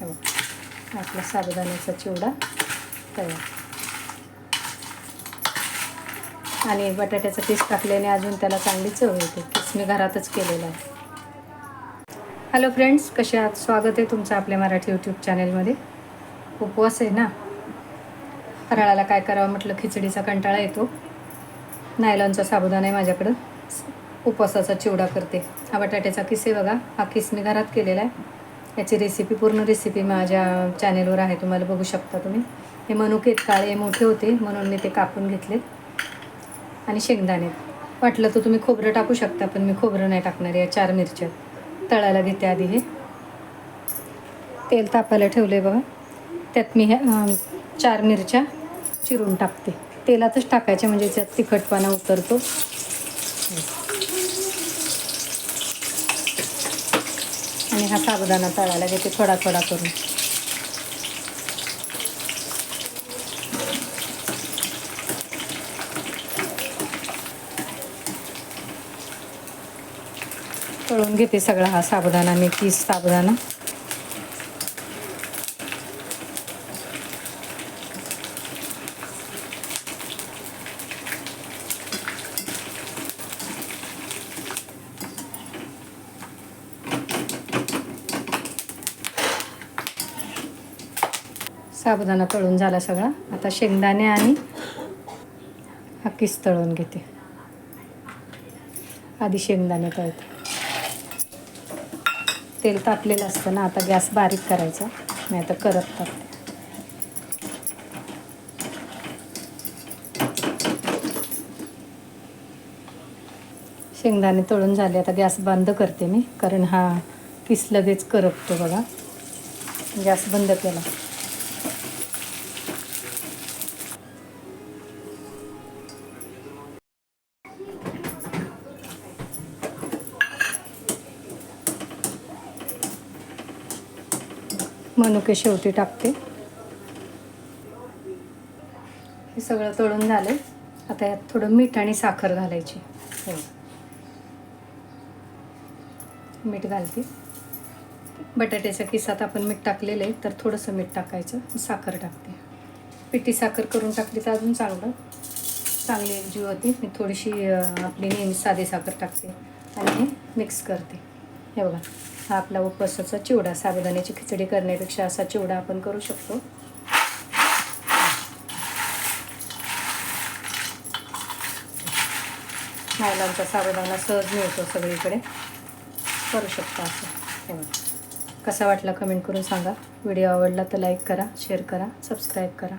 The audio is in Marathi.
बघा. आपला साबुदाण्याचा चिवडा तयार. आणि बटाट्याचा पीस टाकल्याने अजून त्याला चांगली चव येते. पीस मी घरातच केलेला आहे. हॅलो फ्रेंड्स कसे आहात? स्वागत आहे तुमचं आपल्या मराठी यूट्यूब चॅनेलमध्ये उपवास आहे ना? फराळाला काय करावं म्हटलं? खिचडीचा कंटाळा येतो. नायलॉनचा साबुदाणा आहे माझ्याकडं. उपवासाचा चिवडा करते. हा बटाट्याचा किस आहे बघा. हा किस मी घरात केलेला आहे. याची रेसिपी पूर्ण रेसिपी माझ्या चॅनेलवर आहे तुम्हाला बघू शकता तुम्ही. हे मनुकेत काळे मोठे होते म्हणून मी ते कापून घेतले. आणि शेंगदाणे. वाटलं तर तुम्ही खोबरं टाकू शकता पण मी खोबरं नाही टाकणार या चार मिरच्या. तळायला घेते आधी हे. तेल तापायला ठेवलं आहे बघा. त्यात मी ह्या चार मिरच्या चिरून टाकते. तेलातच टाकायच्या म्हणजे त्यात तिखटपणा उतरतो. आणि हा साबुदाणा तळायला घेते थोडा थोडा करून. तळून घेते सगळा हा साबुदाणा मी तीस साबुदाणा. साबुदाणा तळून झाला सगळा. आता शेंगदाणे आणि हा किस तळून घेते. आधी शेंगदाणे तळते. तेल तापलेलं असतं ना आता गॅस बारीक करायचा. नाही तर करत तापते. शेंगदाणे तळून झाले आता गॅस बंद करते मी कारण हा किस लगेच करपतो बघा. गॅस बंद केला. मनुके शेवटी टाकते. हे सगळं तळून झालं आता यात थोडं मीठ आणि साखर घालायची. हो. मीठ घालते. बटाट्याच्या किसात आपण मीठ टाकलेलं आहे तर थोडंसं मीठ टाकायचं. साखर टाकते. पिठी साखर करून टाकली तर अजून चांगलं. चांगली एकजीव होती. मी थोडीशी आपली नेहमी साधी साखर टाकते आणि हे मिक्स करते. हे बघा हा आपला उपवासाचा चिवडा साबुदाण्याची खिचडी करण्यापेक्षा असा चिवडा आपण करू शकतो. नायलॉनचा साबुदाणा सहज मिळतो सगळीकडे. करू शकता असं. हे बघा कसा वाटला कमेंट करून सांगा. व्हिडिओ आवडला तर लाईक करा शेअर करा सबस्क्राईब करा.